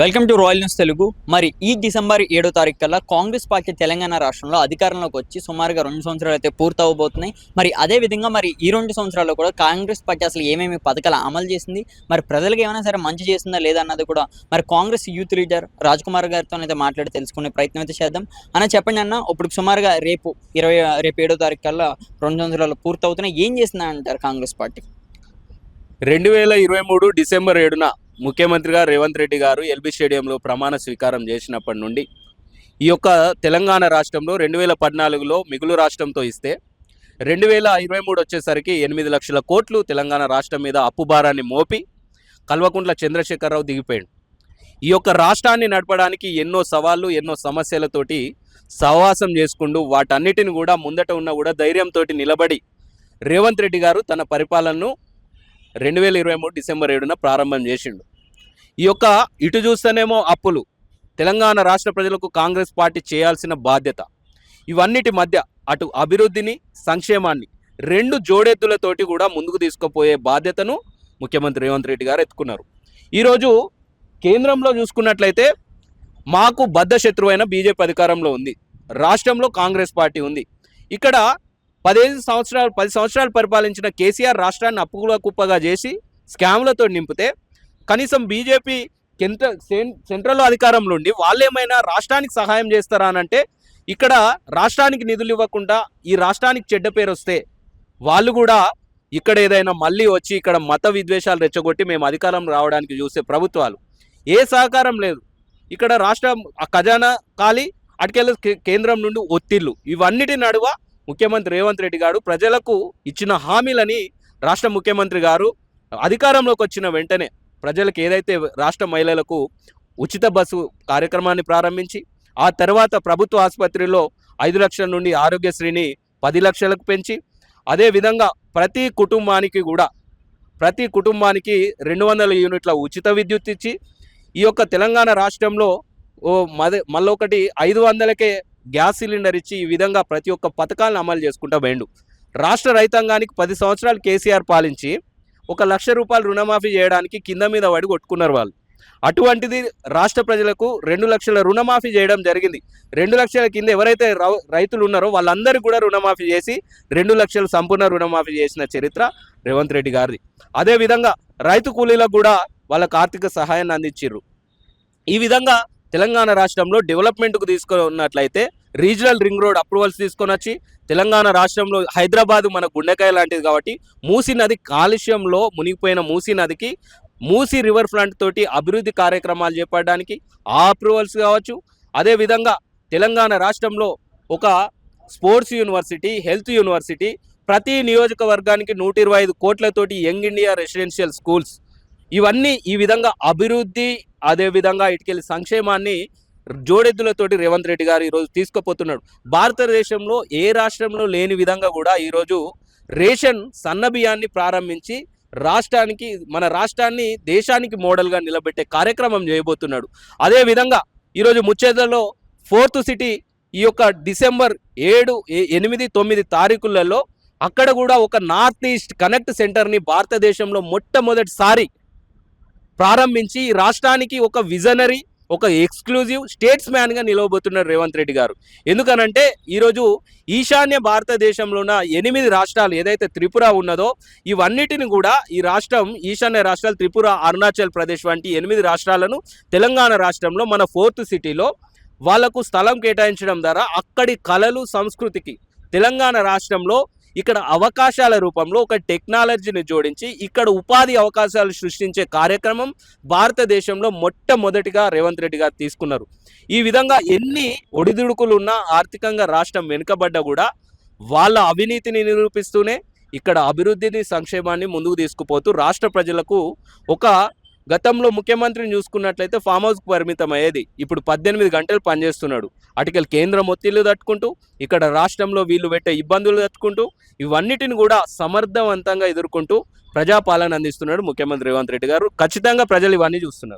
Welcome to Royal News Telugu మరి ఈ December ఏడో తారీఖు కల్లా కాంగ్రెస్ పార్టీ తెలంగాణ రాష్ట్రంలో అధికారంలోకి వచ్చి సుమారుగా రెండు సంవత్సరాలు అయితే పూర్తవబోతున్నాయి. మరి అదే విధంగా మరి ఈ రెండు సంవత్సరాల్లో కూడా కాంగ్రెస్ పార్టీ అసలు ఏమేమి పథకాలు అమలు చేసింది? మరి ప్రజలకు ఏమైనా సరే మంచి చేసిందా లేదా అన్నది కూడా మరి కాంగ్రెస్ యూత్ లీడర్ రాజ్ కుమార్ గారితో అయితే మాట్లాడి తెలుసుకునే ప్రయత్నం అయితే చేద్దాం. అన్న చెప్పండి అన్న ఇప్పుడు సుమారుగా రేపు ఇరవై రేపు ఏడో తారీఖు కల్లా రెండు సంవత్సరాలు పూర్తవుతున్నాయి. ఏం చేసిందా అంటారు కాంగ్రెస్ పార్టీ? రెండు వేల ఇరవై మూడు డిసెంబర్ ఏడున ముఖ్యమంత్రిగా రేవంత్ రెడ్డి గారు ఎల్బీ స్టేడియంలో ప్రమాణ స్వీకారం చేసినప్పటి నుండి ఈ యొక్క తెలంగాణ రాష్ట్రంలో రెండు వేల పద్నాలుగులో మిగులు రాష్ట్రంతో ఇస్తే రెండు వేల ఇరవై మూడు వచ్చేసరికి ఎనిమిది లక్షల కోట్లు తెలంగాణ రాష్ట్రం మీద అప్పు భారాన్ని మోపి కల్వకుంట్ల చంద్రశేఖరరావు దిగిపోయాడు. ఈ యొక్క రాష్ట్రాన్ని నడపడానికి ఎన్నో సవాళ్ళు ఎన్నో సమస్యలతోటి సహవాసం చేసుకుంటూ వాటన్నిటిని కూడా ముందట ఉన్న కూడా ధైర్యంతో నిలబడి రేవంత్ రెడ్డి గారు తన పరిపాలనను రెండు వేల ఇరవై మూడు డిసెంబర్ ఏడున ప్రారంభం చేసిండు. ఈ యొక్క ఇటు చూస్తేనేమో అప్పులు. తెలంగాణ రాష్ట్ర ప్రజలకు కాంగ్రెస్ పార్టీ చేయాల్సిన బాధ్యత. ఇవన్నిటి మధ్య అటు అభివృద్ధిని సంక్షేమాన్ని రెండు జోడెద్దులతోటి కూడా ముందుకు తీసుకుపోయే బాధ్యతను ముఖ్యమంత్రి రేవంత్ రెడ్డి గారు ఎత్తుకున్నారు. ఈరోజు కేంద్రంలో చూసుకున్నట్లయితే మాకు బద్ధ శత్రువైన బీజేపీ అధికారంలో ఉంది. రాష్ట్రంలో కాంగ్రెస్ పార్టీ ఉంది. ఇక్కడ పదిహేను సంవత్సరాలు పది సంవత్సరాలు పరిపాలించిన కేసీఆర్ రాష్ట్రాన్ని అప్పుల కుప్పగా చేసి స్కామ్లతో నింపితే కనీసం బీజేపీ కేంద్ర సెంట్రల్ అధికారంలో ఉండి వాళ్ళు ఏమైనా రాష్ట్రానికి సహాయం చేస్తారా అంటే ఇక్కడ రాష్ట్రానికి నిధులు ఇవ్వకుండా ఈ రాష్ట్రానికి చెడ్డ పేరు వస్తే వాళ్ళు కూడా ఇక్కడ ఏదైనా మళ్ళీ వచ్చి ఇక్కడ మత విద్వేషాలు రెచ్చగొట్టి మేము అధికారం రావడానికి చూసే ప్రభుత్వాలు. ఏ సహకారం లేదు. ఇక్కడ రాష్ట్రం ఆ ఖజానా ఖాళీ అటుకెళ్ళి కేంద్రం నుండి ఒత్తిళ్ళు. ఇవన్నిటి నడువ ముఖ్యమంత్రి రేవంత్ రెడ్డి గారు ప్రజలకు ఇచ్చిన హామీలని రాష్ట్ర ముఖ్యమంత్రి గారు అధికారంలోకి వచ్చిన వెంటనే ప్రజలకు ఏదైతే రాష్ట్ర మహిళలకు ఉచిత బస్సు కార్యక్రమాన్ని ప్రారంభించి ఆ తర్వాత ప్రభుత్వ ఆసుపత్రిలో ఐదు లక్షల నుండి ఆరోగ్యశ్రీని పది లక్షలకు పెంచి అదేవిధంగా ప్రతి కుటుంబానికి కూడా ప్రతి కుటుంబానికి రెండు వందల యూనిట్ల ఉచిత విద్యుత్ ఇచ్చి ఈ యొక్క తెలంగాణ రాష్ట్రంలో ఓ మద మళ్ళొకటి ఐదు వందలకే గ్యాస్ సిలిండర్ ఇచ్చి ఈ విధంగా ప్రతి ఒక్క పథకాలను అమలు చేసుకుంటా పోయిండు. రాష్ట్ర రైతాంగానికి పది సంవత్సరాలు కేసీఆర్ పాలించి ఒక లక్ష రూపాయలు రుణమాఫీ చేయడానికి కింద మీద పడి కొట్టుకున్నారు వాళ్ళు. అటువంటిది రాష్ట్ర ప్రజలకు రెండు లక్షల రుణమాఫీ చేయడం జరిగింది. రెండు లక్షల కింద ఎవరైతే రౌ- రైతులు ఉన్నారో వాళ్ళందరికీ కూడా రుణమాఫీ చేసి రెండు లక్షలు సంపూర్ణ రుణమాఫీ చేసిన చరిత్ర రేవంత్ రెడ్డి గారిది. అదేవిధంగా రైతు కూలీలకు కూడా వాళ్ళకు ఆర్థిక సహాయాన్ని అందించారు ఈ విధంగా తెలంగాణ రాష్ట్రంలో డెవలప్మెంట్కు తీసుకున్నట్లయితే రీజనల్ రింగ్ రోడ్ అప్రూవల్స్ తీసుకొని వచ్చి తెలంగాణ రాష్ట్రంలో హైదరాబాద్ మన గుండెకాయ లాంటిది కాబట్టి మూసీ నది కాలుష్యంలో మునిగిపోయిన మూసీ నదికి మూసీ రివర్ ఫ్రంట్ తోటి అభివృద్ధి కార్యక్రమాలు చేపట్టడానికి ఆ అప్రూవల్స్ కావచ్చు. అదేవిధంగా తెలంగాణ రాష్ట్రంలో ఒక స్పోర్ట్స్ యూనివర్సిటీ హెల్త్ యూనివర్సిటీ ప్రతి నియోజకవర్గానికి నూట ఇరవై ఐదు కోట్లతోటి యంగ్ ఇండియా రెసిడెన్షియల్ స్కూల్స్. ఇవన్నీ ఈ విధంగా అభివృద్ధి అదేవిధంగా ఇటుకెళ్ళి సంక్షేమాన్ని జోడెద్దులతోటి రేవంత్ రెడ్డి గారు ఈరోజు తీసుకుపోతున్నాడు భారతదేశంలో ఏ రాష్ట్రంలో లేని విధంగా కూడా ఈరోజు రేషన్ సన్న బియ్యాన్ని ప్రారంభించి రాష్ట్రానికి మన రాష్ట్రాన్ని దేశానికి మోడల్గా నిలబెట్టే కార్యక్రమం చేయబోతున్నాడు. అదేవిధంగా ఈరోజు ముచ్చేదలో ఫోర్త్ సిటీ ఈ యొక్క డిసెంబర్ ఏడు ఎనిమిది తొమ్మిది తారీఖులలో అక్కడ కూడా ఒక నార్త్ ఈస్ట్ కనెక్ట్ సెంటర్ని భారతదేశంలో మొట్టమొదటిసారి ప్రారంభించి ఈ రాష్ట్రానికి ఒక విజనరీ ఒక ఎక్స్క్లూజివ్ స్టేట్స్ మ్యాన్గా నిలవబోతున్నారు రేవంత్ రెడ్డి గారు. ఎందుకనంటే ఈరోజు ఈశాన్య భారతదేశంలో ఉన్న ఎనిమిది రాష్ట్రాలు ఏదైతే త్రిపుర ఉన్నదో ఇవన్నిటిని కూడా ఈ రాష్ట్రం ఈశాన్య రాష్ట్రాలు త్రిపుర అరుణాచల్ ప్రదేశ్ వంటి ఎనిమిది రాష్ట్రాలను తెలంగాణ రాష్ట్రంలో మన ఫోర్త్ సిటీలో వాళ్ళకు స్థలం కేటాయించడం ద్వారా అక్కడి కళలు సంస్కృతికి తెలంగాణ రాష్ట్రంలో ఇక్కడ అవకాశాల రూపంలో ఒక టెక్నాలజీని జోడించి ఇక్కడ ఉపాధి అవకాశాలు సృష్టించే కార్యక్రమం భారతదేశంలో మొట్టమొదటిగా రేవంత్ రెడ్డి గారు తీసుకున్నారు. ఈ విధంగా ఎన్ని ఒడిదుడుకులు ఉన్నా ఆర్థికంగా రాష్ట్రం వెనుకబడ్డా కూడా వాళ్ళ అవినీతిని నిరూపిస్తూనే ఇక్కడ అభివృద్ధిని సంక్షేమాన్ని ముందుకు తీసుకుపోతూ రాష్ట్ర ప్రజలకు ఒక గతంలో ముఖ్యమంత్రిని చూసుకున్నట్లయితే ఫామ్ హౌస్కు పరిమితం అయ్యేది ఇప్పుడు పద్దెనిమిది గంటలు పనిచేస్తున్నాడు. అటుకలు కేంద్రం ఒత్తిళ్ళు తట్టుకుంటూ ఇక్కడ రాష్ట్రంలో వీళ్ళు పెట్టే ఇబ్బందులు తట్టుకుంటూ ఇవన్నిటిని కూడా సమర్థవంతంగా ఎదుర్కొంటూ ప్రజాపాలన అందిస్తున్నాడు ముఖ్యమంత్రి రేవంత్ రెడ్డి గారు. ఖచ్చితంగా ప్రజలు ఇవన్నీ చూస్తున్నారు.